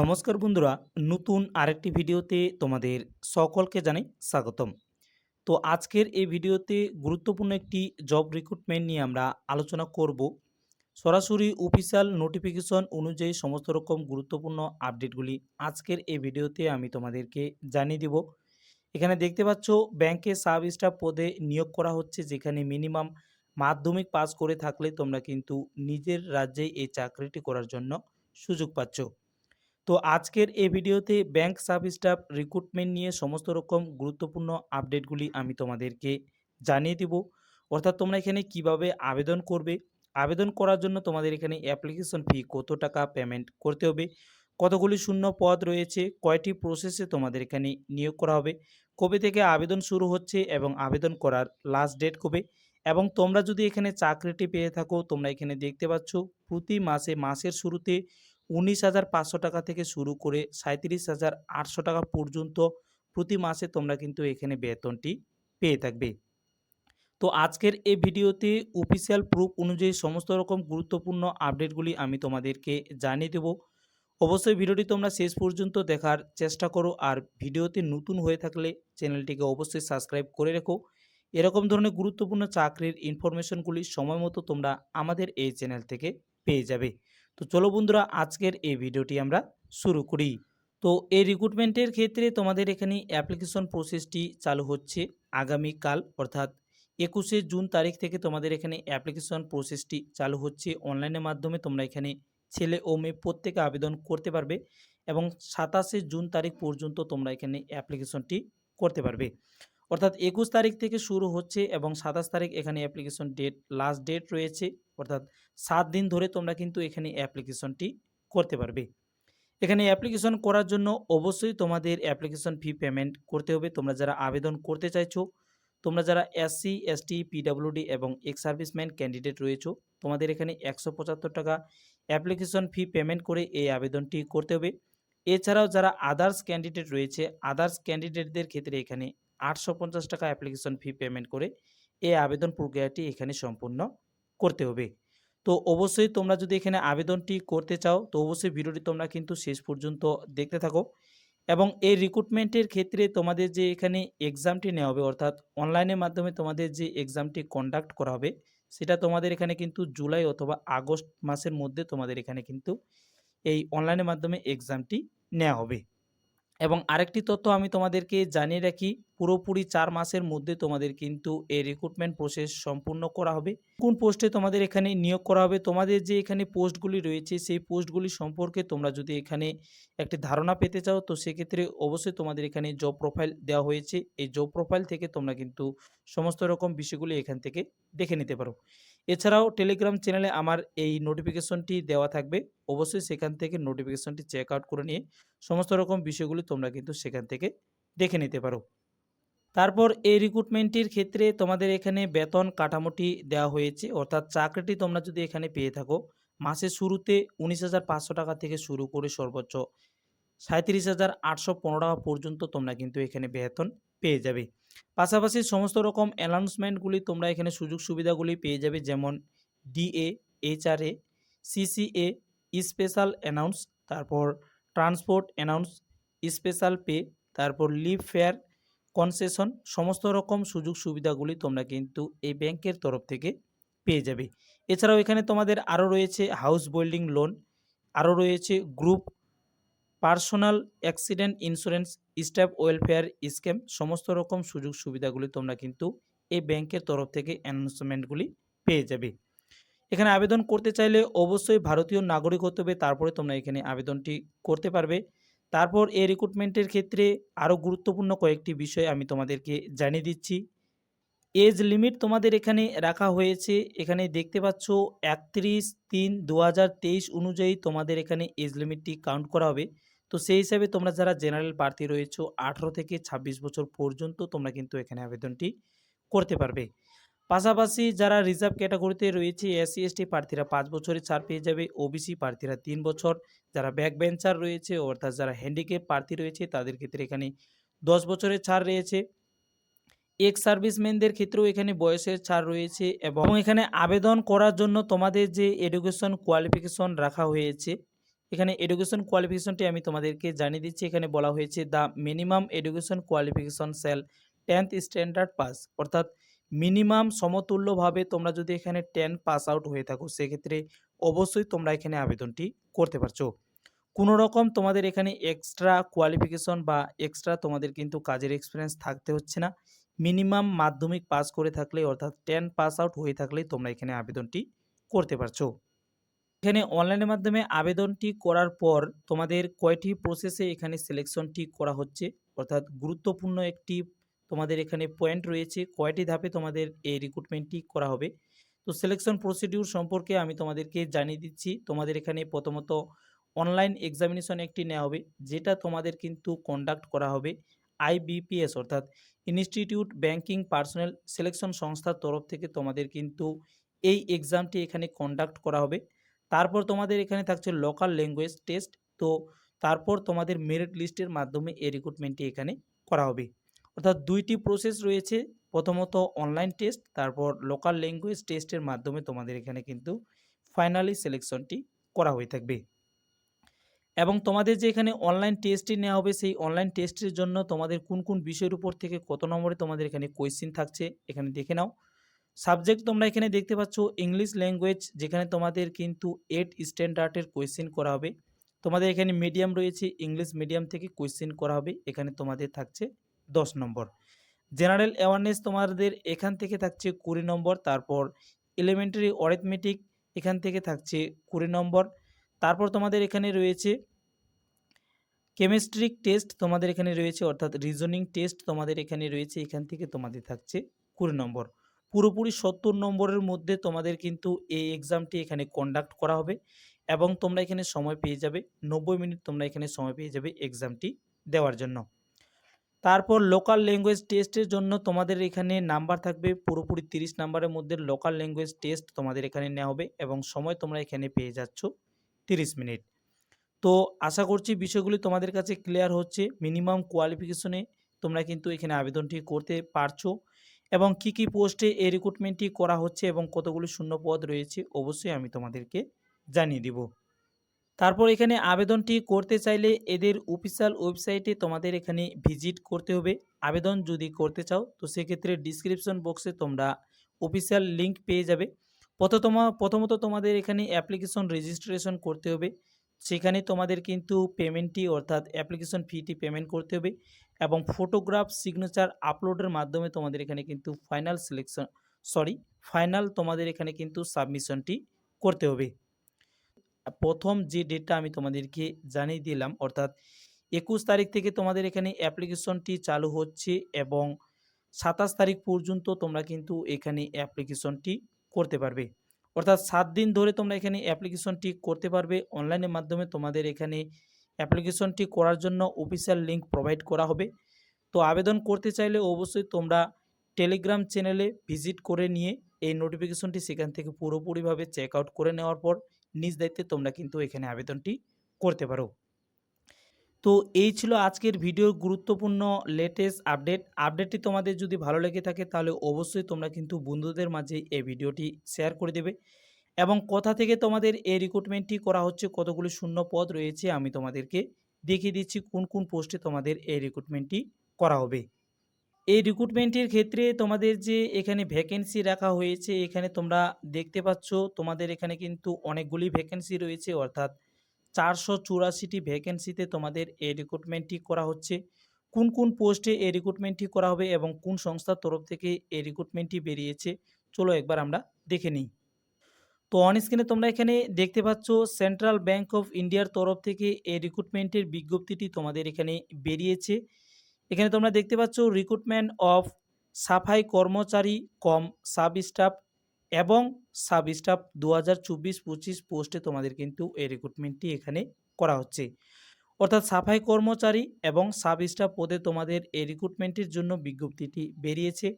নমস্কার বন্ধুরা, নতুন আরেকটি ভিডিওতে তোমাদের সকলকে জানাই স্বাগতম। তো আজকের এই ভিডিওতে গুরুত্বপূর্ণ একটি জব রিক্রুটমেন্ট নিয়ে আমরা আলোচনা করব। সরাসরি অফিসিয়াল নোটিফিকেশন অনুযায়ী সমস্ত রকম গুরুত্বপূর্ণ আপডেটগুলি আজকের এই ভিডিওতে আমি তোমাদেরকে জানিয়ে দিব। এখানে দেখতে পাচ্ছ ব্যাংকে সাব স্টাফ পদে নিয়োগ করা হচ্ছে, যেখানে মিনিমাম মাধ্যমিক পাস করে থাকলে তোমরা কিন্তু নিজের রাজ্যে এই চাকরিটি করার জন্য সুযোগ পাচ্ছ। তো আজকের এই ভিডিওতে ব্যাংক সাব স্টাফ রিক্রুটমেন্ট নিয়ে সমস্ত রকম গুরুত্বপূর্ণ আপডেটগুলি আমি তোমাদেরকে জানিয়ে দিব। অর্থাৎ তোমরা এখানে কীভাবে আবেদন করবে? আবেদন করার জন্য তোমাদের এখানে অ্যাপ্লিকেশন ফি কত টাকা পেমেন্ট করতে হবে? কতগুলি শূন্য পদ রয়েছে? কয়টি প্রসেসে তোমাদের এখানে নিয়োগ করা হবে? কবে থেকে আবেদন শুরু হচ্ছে এবং আবেদন করার লাস্ট ডেট কবে? এবং তোমরা যদি এখানে চাকরিটি পেয়ে থাকো, তোমরা এখানে দেখতে পাচ্ছ প্রতি মাসে মাসের শুরুতে উনিশ হাজার পাঁচশো টাকা থেকে শুরু করে সাঁত্রিশ হাজার আটশো টাকা পর্যন্ত প্রতি মাসে তোমরা কিন্তু এখানে বেতনটি পেয়ে থাকবে। তো আজকের এই ভিডিওতে অফিসিয়াল প্রুফ অনুযায়ী সমস্ত রকম গুরুত্বপূর্ণ আপডেটগুলি আমি তোমাদেরকে জানিয়ে দেব। অবশ্যই ভিডিওটি তোমরা শেষ পর্যন্ত দেখার চেষ্টা করো আর ভিডিওতে নতুন হয়ে থাকলে চ্যানেলটিকে অবশ্যই সাবস্ক্রাইব করে রেখো। এরকম ধরনের গুরুত্বপূর্ণ চাকরির ইনফরমেশনগুলি সময় মতো তোমরা আমাদের এই চ্যানেল থেকে পেয়ে যাবে। তো চলো বন্ধুরা, আজকের এই ভিডিওটি আমরা শুরু করি। তো এই রিক্রুটমেন্টের ক্ষেত্রে তোমাদের এখানে অ্যাপ্লিকেশন প্রসেসটি চালু হচ্ছে আগামীকাল, অর্থাৎ একুশে জুন তারিখ থেকে তোমাদের এখানে অ্যাপ্লিকেশন প্রসেসটি চালু হচ্ছে। অনলাইনের মাধ্যমে তোমরা এখানে ছেলে ও মেয়ে প্রত্যেকে আবেদন করতে পারবে এবং সাতাশে জুন তারিখ পর্যন্ত তোমরা এখানে অ্যাপ্লিকেশনটি করতে পারবে। অর্থাৎ একুশ তারিখ থেকে শুরু হচ্ছে এবং সাতাশ তারিখ এখানে অ্যাপ্লিকেশন ডেট লাস্ট ডেট রয়েছে। অর্থাৎ সাত দিন ধরে তোমরা কিন্তু এখানে অ্যাপ্লিকেশনটি করতে পারবে। এখানে অ্যাপ্লিকেশন করার জন্য অবশ্যই তোমাদের অ্যাপ্লিকেশন ফি পেমেন্ট করতে হবে। তোমরা যারা আবেদন করতে চাইছো, তোমরা যারা এসসি এসটি পিডাব্লিউডি এবং এক্স সার্ভিসম্যান ক্যান্ডিডেট রয়েছো, তোমাদের এখানে একশো পঁচাত্তর টাকা অ্যাপ্লিকেশন ফি পেমেন্ট করে এই আবেদনটি করতে হবে। এছাড়াও যারা আদার্স ক্যান্ডিডেট রয়েছে আদার্স ক্যান্ডিডেটদের ক্ষেত্রে এখানে আটশো পঞ্চাশ টাকা অ্যাপ্লিকেশন ফি পেমেন্ট করে এই আবেদন প্রক্রিয়াটি এখানে সম্পূর্ণ করতে হবে। তো অবশ্যই তোমরা যদি এখানে আবেদনটি করতে চাও, তো অবশ্যই ভিডিওটি তোমরা কিন্তু শেষ পর্যন্ত দেখতে থাকো। এবং এই রিক্রুটমেন্টের ক্ষেত্রে তোমাদের যে এখানে এক্সামটি নেওয়া হবে, অর্থাৎ অনলাইনের মাধ্যমে তোমাদের যে এক্সামটি কন্ডাক্ট করা হবে, সেটা তোমাদের এখানে কিন্তু জুলাই অথবা আগস্ট মাসের মধ্যে তোমাদের এখানে কিন্তু এই অনলাইনের মাধ্যমে এক্সামটি নেওয়া হবে। এবং আরেকটি তথ্য আমি তোমাদেরকে জানিয়ে রাখি পুরোপুরি চার মাসের মধ্যে তোমাদের কিন্তু এই রিক্রুটমেন্ট প্রসেস সম্পূর্ণ করা হবে। কোন পোস্টে তোমাদের এখানে নিয়োগ করা হবে, তোমাদের যে এখানে পোস্টগুলি রয়েছে, সেই পোস্টগুলি সম্পর্কে তোমরা যদি এখানে একটি ধারণা পেতে চাও, তো সেক্ষেত্রে অবশ্যই তোমাদের এখানে জব প্রোফাইল দেওয়া হয়েছে। এই জব প্রোফাইল থেকে তোমরা কিন্তু সমস্ত রকম বিষয়গুলি এখান থেকে দেখে নিতে পারো। এছাড়াও টেলিগ্রাম চ্যানেলে আমার এই নোটিফিকেশনটি দেওয়া থাকবে। অবশ্যই সেখান থেকে নোটিফিকেশনটি চেক আউট করে নিয়ে সমস্ত রকম বিষয়গুলি তোমরা কিন্তু সেখান থেকে দেখে নিতে পারো। তারপর এই রিক্রুটমেন্টের ক্ষেত্রে তোমাদের এখানে বেতন কাঠামোটি দেওয়া হয়েছে, অর্থাৎ চাকরিটি তোমরা যদি এখানে পেয়ে থাকো, মাসের শুরুতে উনিশ হাজার পাঁচশো টাকা থেকে শুরু করে সর্বোচ্চ সাঁত্রিশ হাজার আটশো পনেরো টাকা পর্যন্ত তোমরা কিন্তু এখানে বেতন পেয়ে যাবে। পাশাপাশি সমস্ত রকম অ্যানাউন্সমেন্টগুলি তোমরা এখানে সুযোগ সুবিধাগুলি পেয়ে যাবে, যেমন DA HRA CCA special allowance তারপর ট্রান্সপোর্ট অ্যানাউন্স স্পেশাল পে তারপর লিভ ফেয়ার কনসেশন সমস্ত রকম সুযোগ সুবিধাগুলি তোমরা কিন্তু এই ব্যাংকের তরফ থেকে পেয়ে যাবে। এছাড়াও এখানে তোমাদের আরও রয়েছে হাউস বিল্ডিং লোন আরও রয়েছে group personal accident insurance staff welfare scheme সমস্ত রকম সুযোগ সুবিধাগুলি তোমরা কিন্তু এই ব্যাংকের তরফ থেকে অ্যানাউন্সমেন্টগুলি পেয়ে যাবে। এখানে আবেদন করতে চাইলে অবশ্যই ভারতীয় নাগরিক হতে হবে তারপরে তোমরা এখানে আবেদনটি করতে পারবে। তারপর এই রিক্রুটমেন্টের ক্ষেত্রে আরও গুরুত্বপূর্ণ কয়েকটি বিষয় আমি তোমাদেরকে জানিয়ে দিচ্ছি। এজ লিমিট তোমাদের এখানে রাখা হয়েছে। এখানে দেখতে পাচ্ছ একত্রিশ তিন দু অনুযায়ী তোমাদের এখানে এজ লিমিটটি কাউন্ট করা হবে। তো সেই হিসাবে তোমরা যারা জেনারেল প্রার্থী রয়েছো, আঠেরো থেকে ২৬ বছর পর্যন্ত তোমরা কিন্তু এখানে আবেদনটি করতে পারবে। পাশাপাশি যারা রিজার্ভ ক্যাটাগরিতে রয়েছে এসসি এসটি প্রার্থীরা পাঁচ বছরের ছাড় পেয়ে যাবে। ওবিসি প্রার্থীরা তিন বছর। যারা ব্যাক বেঞ্চার রয়েছে, অর্থাৎ যারা হ্যান্ডিক্যাপ প্রার্থী রয়েছে, তাদের ক্ষেত্রে এখানে দশ বছরের ছাড় রয়েছে। এক্স সার্ভিসম্যানদের ক্ষেত্রেও এখানে বয়সের ছাড় রয়েছে এবং এখানে আবেদন করার জন্য তোমাদের যে এডুকেশন কোয়ালিফিকেশন রাখা হয়েছে, এখানে এডুকেশন কোয়ালিফিকেশনটি আমি তোমাদেরকে জানিয়ে দিচ্ছি। এখানে বলা হয়েছে the minimum education qualification shall tenth standard pass অর্থাৎ মিনিমাম সমতুল্যভাবে তোমরা যদি এখানে টেন পাস আউট হয়ে থাকো, সেক্ষেত্রে অবশ্যই তোমরা এখানে আবেদনটি করতে পারছ। কোনো রকম তোমাদের এখানে এক্সট্রা কোয়ালিফিকেশন বা এক্সট্রা তোমাদের কিন্তু কাজের এক্সপিরিয়েন্স থাকতে হচ্ছে না। মিনিমাম মাধ্যমিক পাস করে থাকলে অর্থাৎ টেন পাস আউট হয়ে থাকলেই তোমরা এখানে আবেদনটি করতে পারছ। এখানে অনলাইনের মাধ্যমে আবেদনটি করার পর তোমাদের কয়টি প্রসেসে এখানে সিলেকশনটি করা হচ্ছে? অর্থাৎ গুরুত্বপূর্ণ একটি তোমাদের এখানে পয়েন্ট রয়েছে, কয়টি ধাপে তোমাদের এই রিক্রুটমেন্টটি করা হবে। তো সিলেকশন প্রসিডিউর সম্পর্কে আমি তোমাদেরকে জানিয়ে দিচ্ছি। তোমাদের এখানে প্রথমত অনলাইন এক্সামিনেশন একটি নেওয়া হবে, যেটা তোমাদের কিন্তু কন্ডাক্ট করা হবে আইবিপিএস অর্থাৎ ইনস্টিটিউট ব্যাংকিং পার্সোনাল সিলেকশন সংস্থার তরফ থেকে তোমাদের কিন্তু এই এক্সামটি এখানে কন্ডাক্ট করা হবে। তারপর তোমাদের এখানে থাকছে লোকাল ল্যাঙ্গুয়েজ টেস্ট তো তারপর তোমাদের মেরিট লিস্টের মাধ্যমে এই রিক্রুটমেন্টটি এখানে করা হবে। অর্থাৎ দুইটি প্রসেস রয়েছে। প্রথমত অনলাইন টেস্ট তারপর লোকাল ল্যাঙ্গুয়েজ টেস্টের মাধ্যমে তোমাদের এখানে কিন্তু ফাইনালি সিলেকশনটি করা হয়ে থাকবে। এবং তোমাদের যে এখানে অনলাইন টেস্টটি নেওয়া হবে, সেই অনলাইন টেস্টের জন্য তোমাদের কোন কোন বিষয়ের উপর থেকে কত নম্বরে তোমাদের এখানে কোয়েশ্চিন থাকছে, এখানে দেখে নাও। সাবজেক্ট তোমরা এখানে দেখতে পাচ্ছ ইংলিশ ল্যাঙ্গুয়েজ যেখানে তোমাদের কিন্তু এইট স্ট্যান্ডার্ডের কোয়েশ্চিন করা হবে। তোমাদের এখানে মিডিয়াম রয়েছে ইংলিশ মিডিয়াম থেকে কোয়েশ্চিন করা হবে, এখানে তোমাদের থাকছে দশ নম্বর। জেনারেল অ্যাওয়ারনেস তোমাদের এখান থেকে থাকছে কুড়ি নম্বর, তারপর এলিমেন্টারি অরিথমেটিক এখান থেকে থাকছে কুড়ি নম্বর। তারপর তোমাদের এখানে রয়েছে কেমিস্ট্রিক টেস্ট তোমাদের এখানে রয়েছে, অর্থাৎ রিজনিং টেস্ট তোমাদের এখানে রয়েছে, এখান থেকে তোমাদের থাকছে কুড়ি নম্বর। পুরোপুরি সত্তর নম্বরের মধ্যে তোমাদের কিন্তু এই এক্সামটি এখানে কন্ডাক্ট করা হবে এবং তোমরা এখানে সময় পেয়ে যাবে, নব্বই মিনিট তোমরা এখানে সময় পেয়ে যাবে এক্সামটি দেওয়ার জন্য। তারপর লোকাল ল্যাঙ্গুয়েজ টেস্টের জন্য তোমাদের এখানে নাম্বার থাকবে পুরোপুরি তিরিশ নাম্বারের মধ্যে লোকাল ল্যাঙ্গুয়েজ টেস্ট তোমাদের এখানে নেওয়া হবে এবং সময় তোমরা এখানে পেয়ে যাচ্ছ তিরিশ মিনিট। তো আশা করছি বিষয়গুলি তোমাদের কাছে ক্লিয়ার হচ্ছে। মিনিমাম কোয়ালিফিকেশনে তোমরা কিন্তু এখানে আবেদনটি করতে পারছ এবং কি কি পোস্টে এই রিক্রুটমেন্টটি করা হচ্ছে এবং কতগুলি শূন্য পদ রয়েছে অবশ্যই আমি তোমাদেরকে জানিয়ে দিব। তারপর এখানে আবেদনটি করতে চাইলে এদের অফিসিয়াল ওয়েবসাইটে তোমাদের এখানে ভিজিট করতে হবে। আবেদন যদি করতে চাও, তো সেক্ষেত্রে ডিসক্রিপশন বক্সে তোমরা অফিসিয়াল লিঙ্ক পেয়ে যাবে। প্রথম প্রথমত তোমাদের এখানে অ্যাপ্লিকেশন রেজিস্ট্রেশন করতে হবে। সেখানে তোমাদের কিন্তু পেমেন্টটি অর্থাৎ অ্যাপ্লিকেশন ফিটি পেমেন্ট করতে হবে এবং ফটোগ্রাফ সিগনেচার আপলোডের মাধ্যমে তোমাদের এখানে কিন্তু ফাইনাল সিলেকশন সরি ফাইনাল তোমাদের এখানে কিন্তু সাবমিশনটি করতে হবে। প্রথম যে ডেটটা আমি তোমাদেরকে জানিয়ে দিলাম, অর্থাৎ একুশ তারিখ থেকে তোমাদের এখানে অ্যাপ্লিকেশনটি চালু হচ্ছে এবং সাতাশ তারিখ পর্যন্ত তোমরা কিন্তু এখানে অ্যাপ্লিকেশনটি করতে পারবে। অর্থাৎ সাত দিন ধরে তোমরা এখানে অ্যাপ্লিকেশনটি করতে পারবে। অনলাইনের মাধ্যমে তোমাদের এখানে অ্যাপ্লিকেশনটি করার জন্য অফিসিয়াল লিঙ্ক প্রোভাইড করা হবে। তো আবেদন করতে চাইলে অবশ্যই তোমরা টেলিগ্রাম চ্যানেলে ভিজিট করে নিয়ে এই নোটিফিকেশনটি সেখান থেকে পুরোপুরিভাবে চেক আউট করে নেওয়ার পর নিজ দায়িত্বে তোমরা কিন্তু এখানে আবেদনটি করতে পারো। তো এই ছিল আজকের ভিডিওর গুরুত্বপূর্ণ লেটেস্ট আপডেট আপডেটটি তোমাদের যদি ভালো লেগে থাকে তাহলে অবশ্যই তোমরা কিন্তু বন্ধুদের মাঝে এই ভিডিওটি শেয়ার করে দেবে। এবং কোথা থেকে তোমাদের এই রিক্রুটমেন্টটি করা হচ্ছে, কতগুলি শূন্য পদ রয়েছে, আমি তোমাদেরকে দেখিয়ে দিচ্ছি কোন কোন পোস্টে তোমাদের এই রিক্রুটমেন্টটি করা হবে। এই রিক্রুটমেন্টের ক্ষেত্রে তোমাদের যে এখানে ভ্যাকেন্সি রাখা হয়েছে, এখানে তোমরা দেখতে পাচ্ছ তোমাদের এখানে কিন্তু অনেকগুলি ভ্যাকেন্সি রয়েছে, অর্থাৎ চারশো চুরাশিটি ভ্যাকেন্সিতে তোমাদের এই রিক্রুটমেন্টটি করা হচ্ছে। কোন কোন পোস্টে এই রিক্রুটমেন্টটি করা হবে এবং কোন সংস্থার তরফ থেকে এই রিক্রুটমেন্টটি বেরিয়েছে, চলো একবার আমরা দেখে নিই। তো অন স্ক্রিনে তোমরা এখানে দেখতে পাচ্ছ সেন্ট্রাল ব্যাংক অফ ইন্ডিয়ার তরফ থেকে এই রিক্রুটমেন্টের বিজ্ঞপ্তিটি তোমাদের এখানে বেরিয়েছে। এখানে তোমরা দেখতে পাচ্ছ রিক্রুটমেন্ট অফ সাফাই কর্মচারী কম সাব স্টাফ এবং সাব স্টাফ দু হাজার চব্বিশ পঁচিশ পোস্টে তোমাদের কিন্তু এই রিক্রুটমেন্টটি এখানে করা হচ্ছে। অর্থাৎ সাফাই কর্মচারী এবং সাব স্টাফ পদে তোমাদের এই রিক্রুটমেন্টের জন্য বিজ্ঞপ্তিটি বেরিয়েছে।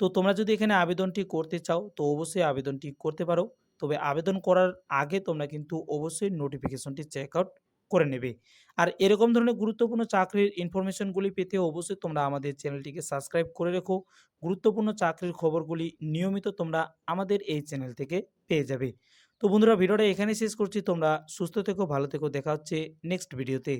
তো তোমরা যদি এখানে আবেদনটি করতে চাও, তো অবশ্যই আবেদনটি করতে পারো। তবে আবেদন করার আগে তোমরা কিন্তু অবশ্যই নোটিফিকেশনটি চেক আউট করে নেবে আর এরকম ধরনের গুরুত্বপূর্ণ চাকরির ইনফরমেশনগুলি পেতে অবশ্যই তোমরা আমাদের চ্যানেলটিকে সাবস্ক্রাইব করে রেখো গুরুত্বপূর্ণ চাকরির খবরগুলি নিয়মিত তোমরা আমাদের এই চ্যানেল থেকে পেয়ে যাবে তো বন্ধুরা ভিডিওটা এখানে শেষ করছি। তোমরা সুস্থ থেকো, ভালো থেকো। দেখা হচ্ছে নেক্সট ভিডিওতে।